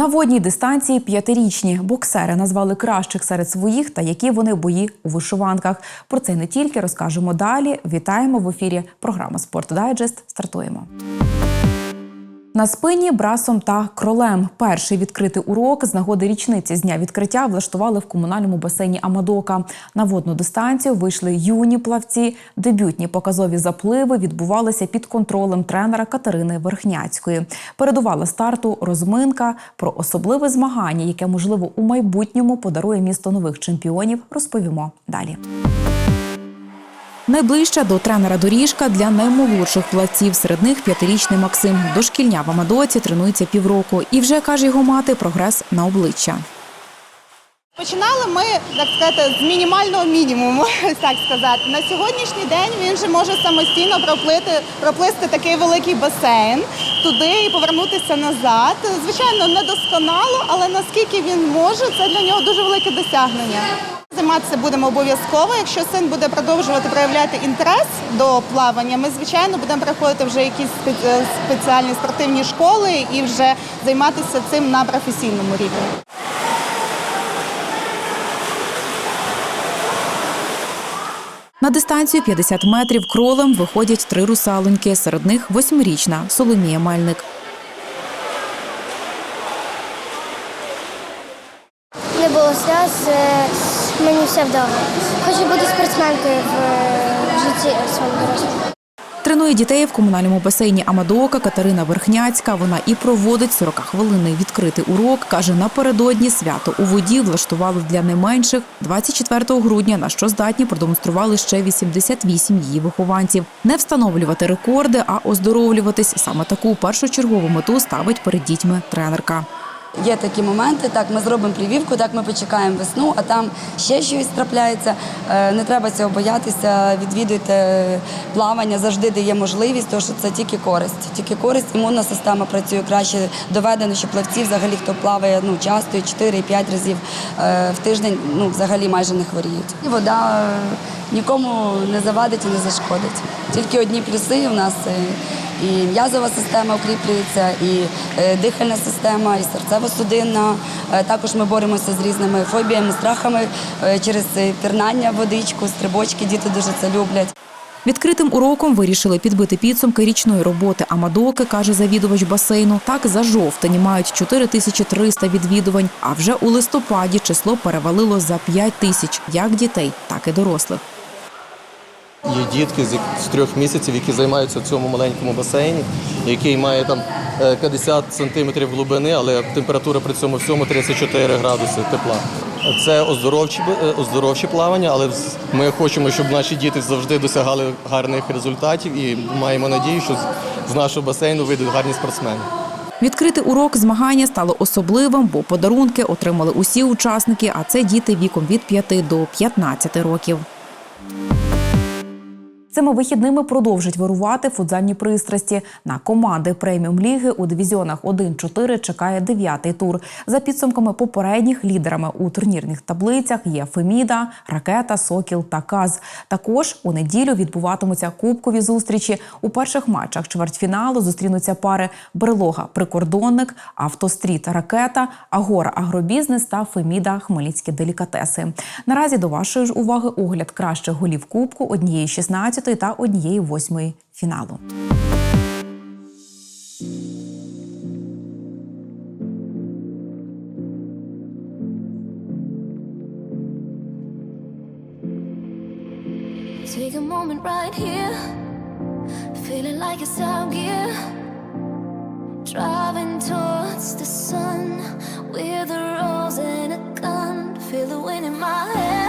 На водній дистанції п'ятирічні боксери назвали кращих серед своїх та які вони бої у вишиванках. Про це не тільки розкажемо далі. Вітаємо в ефірі. Програма Спорт Дайджест. Стартуємо. На спині брасом та кролем. Перший відкритий урок з нагоди річниці з дня відкриття влаштували в комунальному басейні Амадока. На водну дистанцію вийшли юні плавці. Дебютні показові запливи відбувалися під контролем тренера Катерини Верхняцької. Передувала старту розминка про особливе змагання, яке можливо у майбутньому подарує місто нових чемпіонів. Розповімо далі. Найближча до тренера доріжка для наймолодших плавців. Серед них п'ятирічний Максим. Дошкільня в Амадоці тренується півроку. І вже каже його мати прогрес на обличчя. Починали ми, так сказати, з мінімального мінімуму, так сказати. На сьогоднішній день він вже може самостійно проплити, проплисти такий великий басейн туди і повернутися назад. Звичайно, не досконало, але наскільки він може, це для нього дуже велике досягнення. Займатися будемо обов'язково. Якщо син буде продовжувати проявляти інтерес до плавання, ми звичайно будемо приходити вже якісь спеціальні спортивні школи і вже займатися цим на професійному рівні. На дистанцію 50 метрів кролем виходять три русалоньки. Серед них восьмирічна Соломія Мельник. Не було сльоз, е, мені все вдалося. Хочу бути спортсменкою в е, житті своєму дорослому. Тренує дітей в комунальному басейні Амадока Катерина Верхняцька. Вона і проводить 40-хвилинний відкритий урок. Каже, напередодні свято у воді влаштували для найменших 24 грудня, на що здатні продемонстрували ще 88 її вихованців. Не встановлювати рекорди, а оздоровлюватись. Саме таку першочергову мету ставить перед дітьми тренерка. Є такі моменти, так ми зробимо привівку, так ми почекаємо весну, а там ще щось трапляється. Е, Не треба цього боятися, відвідуйте плавання, завжди дає можливість, тому що це тільки користь. Тільки користь, імунна система працює краще. Доведено, що плавці взагалі, хто плаває ну, часто, і 4 і 5 разів е, в тиждень, ну, взагалі майже не хворіють. І вода е, нікому не завадить і не зашкодить. Тільки одні плюси у нас. І м'язова система укріплюється, і е, дихальна система, і серцево-судинна. Е, Також ми боремося з різними фобіями, страхами е, через пірнання водичку, стрибочки. Діти дуже це люблять. Відкритим уроком вирішили підбити підсумки річної роботи Амадоки, каже завідувач басейну. Так за жовтень мають 4300 відвідувань. А вже у листопаді число перевалило за 5 тисяч як дітей, так і дорослих. Є дітки з трьох місяців, які займаються в цьому маленькому басейні, який має там е, 50 сантиметрів глибини, але температура при цьому всьому 34 градуси тепла. Це оздоровчі, б- е, оздоровчі плавання, але ми хочемо, щоб наші діти завжди досягали гарних результатів і маємо надію, що з- нашого басейну вийдуть гарні спортсмени. Відкритий урок змагання стало особливим, бо подарунки отримали усі учасники, а це діти віком від 5 до 15 років. Цими вихідними продовжать вирувати футзальні пристрасті. На команди преміум ліги у дивізіонах 1-4 чекає дев'ятий тур. За підсумками попередніх лідерами у турнірних таблицях є Феміда, Ракета, Сокіл та Каз. Також у неділю відбуватимуться кубкові зустрічі. У перших матчах чвертьфіналу зустрінуться пари Брелога, Прикордонник, Автостріт, Ракета, Агора, Агробізнес та Феміда, Хмельницькі делікатеси. Наразі до вашої ж уваги огляд кращих голів кубку однієї 16 та однієї 8 фіналу. Take a moment right here, feeling like it's out gear. Driving towards the sun with a rose and a gun. Feel the wind in my hair,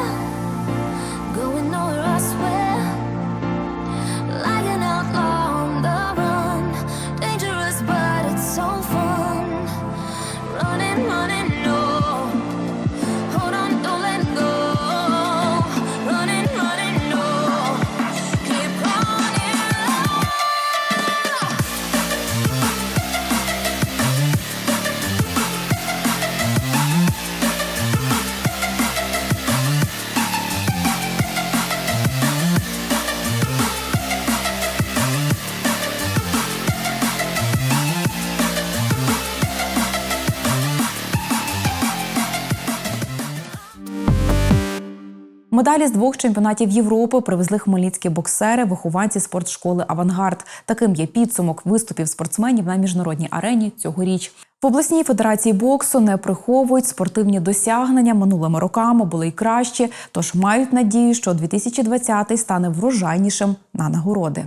Медалі з двох чемпіонатів Європи привезли хмельницькі боксери, вихованці спортшколи Авангард. Таким є підсумок виступів спортсменів на міжнародній арені цьогоріч. В обласній федерації боксу не приховують спортивні досягнення минулими роками були й кращі, тож мають надію, що 2020 стане врожайнішим на нагороди.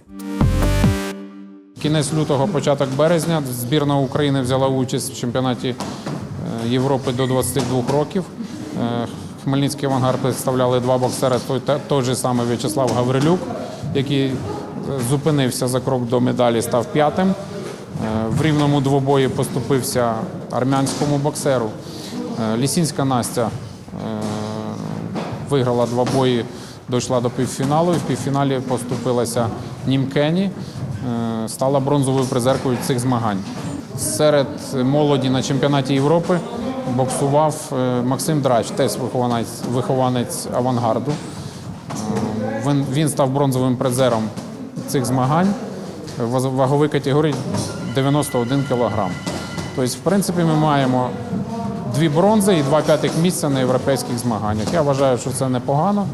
Кінець лютого, початок березня збірна України взяла участь в чемпіонаті е, Європи до 22 років. Хмельницький авангард представляли два боксери, той, той же самий В'ячеслав Гаврилюк, який е, зупинився за крок до медалі, став п'ятим. Е, В рівному двобої поступився армянському боксеру. Е, Лісінська Настя виграла два бої, дійшла до півфіналу. І в півфіналі поступилася Німкені, стала бронзовою призеркою цих змагань. Серед молоді на чемпіонаті Європи боксував е, Максим Драч, теж вихованець, вихованець авангарду. Е, Він, він став бронзовим призером цих змагань в ваговій категорії 91 кг. Тобто, в принципі, ми маємо дві бронзи і два п'ятих місця на європейських змаганнях. Я вважаю, що це непогано.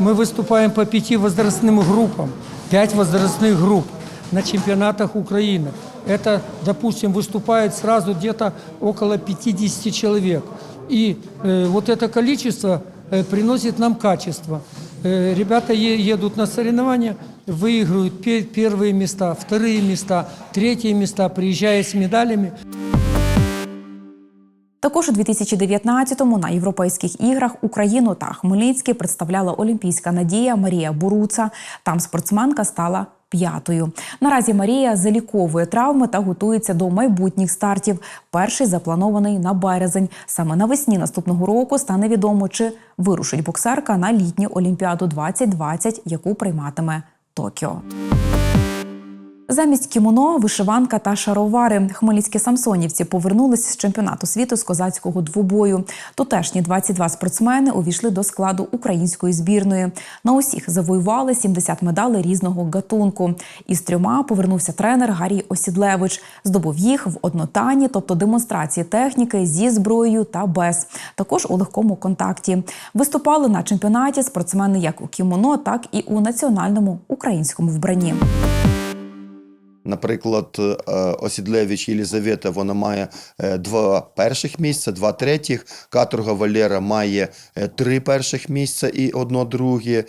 Мы выступаем по пяти возрастным группам, пять возрастных групп на чемпионатах Украины. Это, допустим, выступает сразу где-то около 50 человек. И э, вот это количество э, приносит нам качество. Э, ребята е- едут на соревнования, выигрывают пе- первые места, вторые места, третьи места, приезжая с медалями. Також у 2019-му на європейських іграх Україну та Хмельницький представляла олімпійська надія Марія Буруца. Там спортсменка стала п'ятою. Наразі Марія заліковує травми та готується до майбутніх стартів. Перший запланований на березень. Саме навесні наступного року стане відомо, чи вирушить боксерка на літню Олімпіаду 2020, яку прийматиме Токіо. Замість кімоно, вишиванка та шаровари хмельницькі самсонівці повернулись з чемпіонату світу з козацького двобою. Тутешні 22 спортсмени увійшли до складу української збірної. На усіх завоювали 70 медалей різного гатунку. Із трьома повернувся тренер Гарій Осідлевич. Здобув їх в однотані, тобто демонстрації техніки зі зброєю та без. Також у легкому контакті. Виступали на чемпіонаті спортсмени як у кімоно, так і у національному українському вбранні. Наприклад, е, Осідлевич Єлізавета вона має е, два перших місця, два третіх. Каторга Валера має е, три перших місця і одно друге.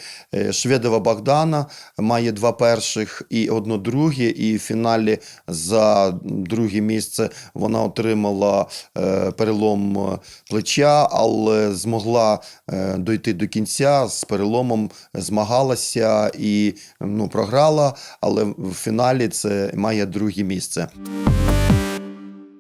Шведова Богдана має два перших і одно друге. І в фіналі за друге місце вона отримала перелом плеча, але змогла дойти до кінця з переломом, змагалася і ну, програла, але в фіналі це має друге місце.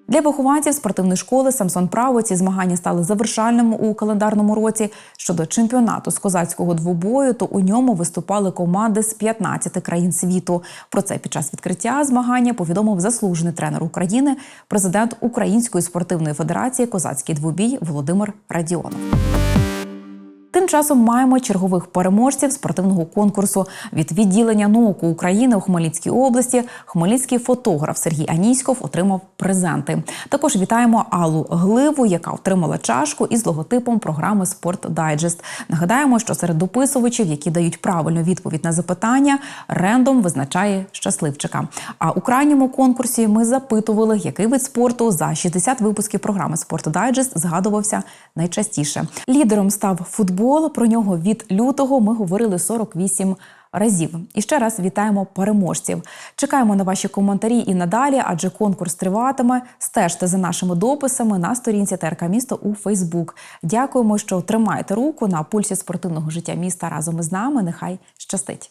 Для вихованців спортивної школи Самсон Право ці змагання стали завершальними у календарному році. Щодо чемпіонату з козацького двобою, то у ньому виступали команди з 15 країн світу. Про це під час відкриття змагання повідомив заслужений тренер України, президент Української спортивної федерації Козацький двобій Володимир Радіонов. Тим часом маємо чергових переможців спортивного конкурсу від відділення науку України у Хмельницькій області. Хмельницький фотограф Сергій Аніськов отримав презенти. Також вітаємо Аллу Гливу, яка отримала чашку із логотипом програми Спорт Дайджест. Нагадаємо, що серед дописувачів, які дають правильну відповідь на запитання, рендом визначає щасливчика. А у крайньому конкурсі ми запитували, який вид спорту за 60 випусків програми Спорт Дайджест згадувався найчастіше. Лідером став футбол. Про нього від лютого ми говорили 48 разів. І ще раз вітаємо переможців. Чекаємо на ваші коментарі і надалі, адже конкурс триватиме. Стежте за нашими дописами на сторінці ТРК Місто у Фейсбук. Дякуємо, що тримаєте руку на пульсі спортивного життя міста разом із нами. Нехай щастить.